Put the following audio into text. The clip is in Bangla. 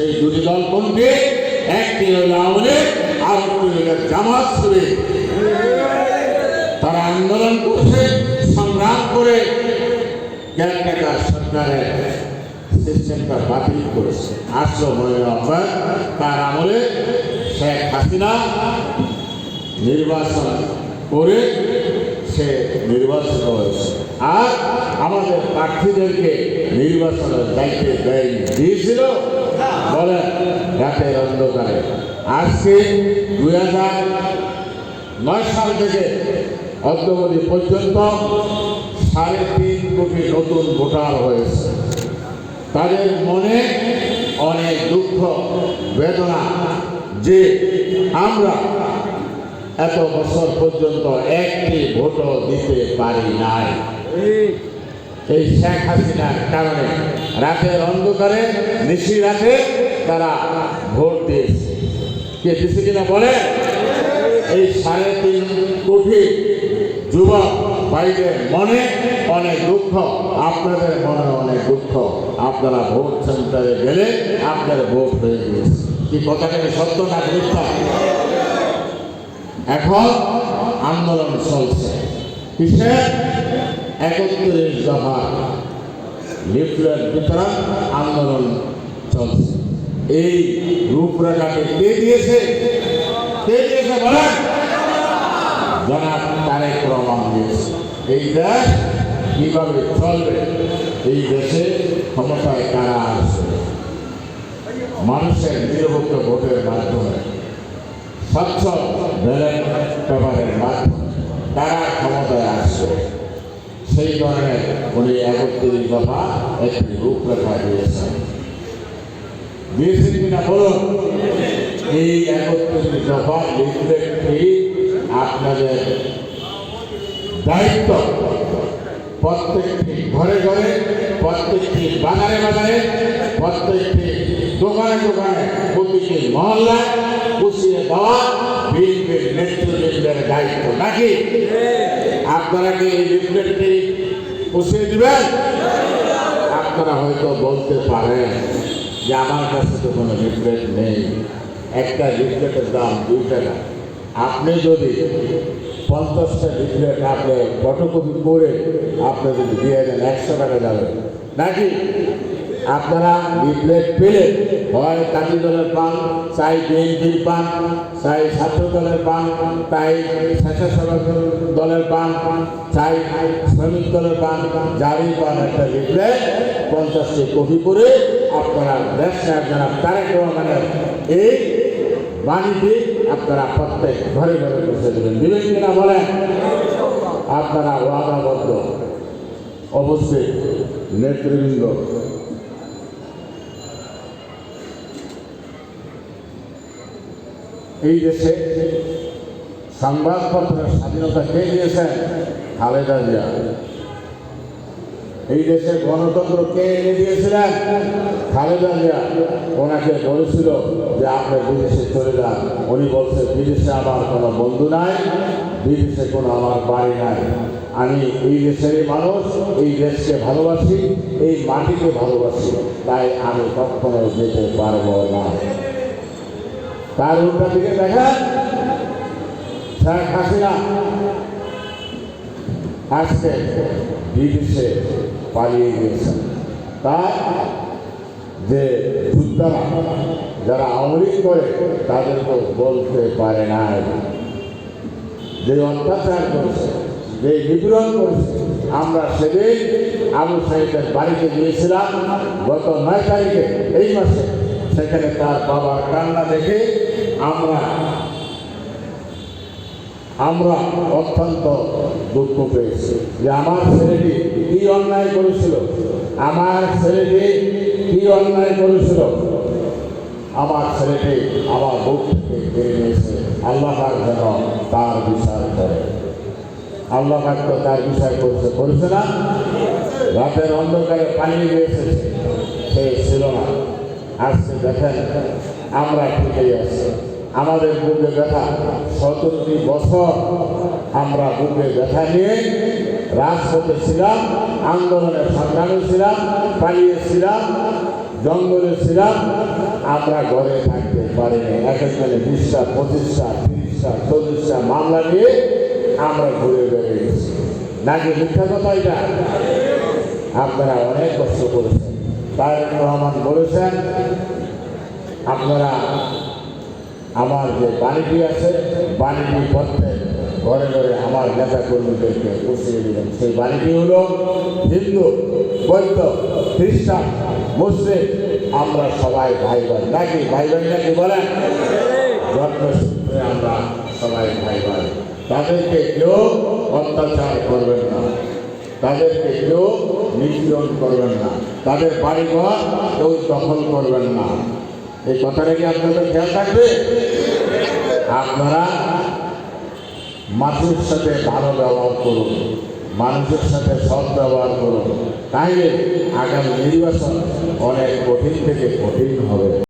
সেই দুটি দল কোনটি একটি হইল আওয়ামী লীগ, আর একটি হইল জামাত শিবির তারা আন্দোলন করছে সংগ্রাম করে ক্যালকাটা সরকারের সিস্টেমটা বাতিল করেছে? আসলো মনে অব্যায় তার আমলে শেখ হাসিনা নির্বাচন করে সে নির্বাচিত হয়েছে। আর আমাদের প্রার্থীদেরকে নির্বাচনের দায়িত্বে দেয় দিয়েছিল বলেন রাতের অন্ধকারে। আজকে দুই হাজার নয় সাল থেকে অদ্যবধি পর্যন্ত সাড়ে তিন কোটি নতুন ভোটার হয়েছে। তাদের মনে অনেক দুঃখ, বেদনা যে আমরা এত বছর পর্যন্ত একটি ভোটও দিতে পারি নাই। এই শেখ হাসিনার কারণে রাতের অন্ধকারে নিশি রাতে তারা ভোট দিয়েছে। কে দিছে কিনা বলে এই সাড়ে তিন কোটি যুবক ভাইদের মনে অনেক দুঃখ, আপনাদের মনে অনেক দুঃখ। আপনারা ভোট সেন্টারে গেলে আপনার ভোট হয়ে গিয়েছে। কি কথাটা সত্য না মিথ্যা? এখন আন্দোলন চলছে। কিসের? একত্রিশ দফা লিফলেট বিতরণ আন্দোলন চলছে। এই রূপরেখাকে কে দিয়েছে? কে দিয়েছে বলেন? জনাব তারেক রহমান দিয়েছে। এই দেশ কীভাবে চলবে? এই দেশে ক্ষমতায় কারা আসবে মানুষের নিরপেক্ষ ভোটের মাধ্যমে, স্বচ্ছ ব্যালট পেপারের মাধ্যমে তারা ক্ষমতায় আসবে সেই ধরনের উনি একত্রিশ দফা একটি রূপরেখা দিয়েছেন দিয়েছেন বলুন? এই একত্রিশ দফা লিফলেটটি আপনাদের দায়িত্ব? প্রত্যেকটি ঘরে ঘরে, প্রত্যেকটি বাজারে বাজারে প্রত্যেকটি দোকানে দোকানে প্রতিটি মহল্লায় পুষিয়ে দেওয়া বিএনপির নেতৃবৃন্দের দায়িত্ব নাকি? আপনারা কি এই লিফলেটটি পুষিয়ে দিবেন? আপনারা হয়তো বলতে পারেন যে আমার কাছে তো কোনো লিফলেট নেই। একটা লিফলেটের দাম দুই টাকা। আপনি যদি পঞ্চাশটা লিফলেট আপনি ফটোকপি করে আপনি যদি দিয়ে দেন একশো টাকা যাবে। নাকি? আপনারা লিফলেট পেলে হয় কাজী দলের পান চাই বিএনপির পান চাই ছাত্র দলের পান তাই স্বেচ্ছাসেবক দলের পান চাই শ্রমিক দলের পান যারই পান একটা লিফলেট পঞ্চাশটি কপি করে আপনারা সাহেব জানাব তারেক রহমানের এই বাণীটি আপনারা প্রত্যেক ঘরে ঘরে পৌঁছে দেবেন। দিবেন কিনা বলেন? আপনারা ওয়াদাবদ্ধ। অবশ্যই নেতৃবৃন্দ এই দেশে সংবাদপত্রের স্বাধীনতা কে দিয়েছেন খালেদা জিয়া। এই দেশে গণতন্ত্র কে এনে দিয়েছিলেন? খালেদা জিয়া। ওনাকে বলেছিল যে আপনি বিদেশে চলে যান। উনি বলছে, বিদেশে আমার কোনো বন্ধু নাই, বিদেশে কোনো আমার বাড়ি নাই। আমি এই দেশেরই মানুষ, এই দেশকে ভালোবাসি, এই মাটিকে ভালোবাসি। তাই আমি কখনো যেতে পারব না। তার উল্টা দিকে দেখেন শেখ হাসিনা। আজকে বিদেশে পালিয়ে গিয়েছেন। তার যে যোদ্ধারা যারা আওয়ামী করে তাদেরকে বলতে পারে না। যে অত্যাচার করেছে, যে নিপীড়ন করেছে, আমরা সেদিন আবু সাহিদের বাড়িতে গিয়েছিলাম। গত নয় তারিখে, এই মাসে সেখানে তার বাবার কান্না দেখে আমরা আমরা অত্যন্ত দুঃখ পেয়েছি যে আমার ছেলেটি কি অন্যায় করেছিল? আমার ছেলেটি কি অন্যায় করেছিল? আমার ছেলেটি আমার বুক থেকে কেড়ে নিয়েছে আল্লাহ যেন তার বিচার করে। আল্লাহ তো তার বিচার করছে, করেছে না? রাতের অন্ধকারে পালিয়ে গিয়েছে সে ছিল না। আজকে দেখেন, আমরা ঠিকই আছি। আমাদের বুকে ব্যথা, সতেরোটি বছর আমরা বুকে ব্যথা নিয়ে রাজপথে ছিলাম, আন্দোলনের সংগ্রামে ছিলাম পালিয়েছিলাম জঙ্গলে ছিলাম, আমরা ঘরে থাকতে পারিনি। এক একজনে বিশটা, পঁচিশটা, তিরিশটা, চল্লিশটা মামলা নিয়ে আমরা ঘুরে বেড়ে গেছি নাকি মিথ্যা কথা এটা? আপনারা অনেক কষ্ট করেছেন। তারেক রহমান বলেছেন, আপনারা আমার যে বাণীটি আছে, বাণীটি প্রত্যেক ঘরে ঘরে আমার নেতা কর্মীদেরকে বসিয়ে দিলেন। সেই বাণীটি হলো, হিন্দু, বৌদ্ধ, খ্রিস্টান, মুসলিম, আমরা সবাই ভাই ভাই নাকি ভাই ভাই নাকি বলেন? জন্মসূত্রে আমরা সবাই ভাই ভাই তাদেরকে কেউ অত্যাচার করবেন না। তাদেরকে কেউ নিপীড়ন করবেন না। তাদের বাড়ি ঘর কেউ দখল করবেন না। এই কথাটা কি আপনাদের খেয়াল থাকবে? আপনারা মানুষের সাথে ভালো ব্যবহার করুন, মানুষের সাথে সৎ ব্যবহার করুন। তাইলে আগামী নির্বাচন অনেক কঠিন থেকে কঠিন হবে।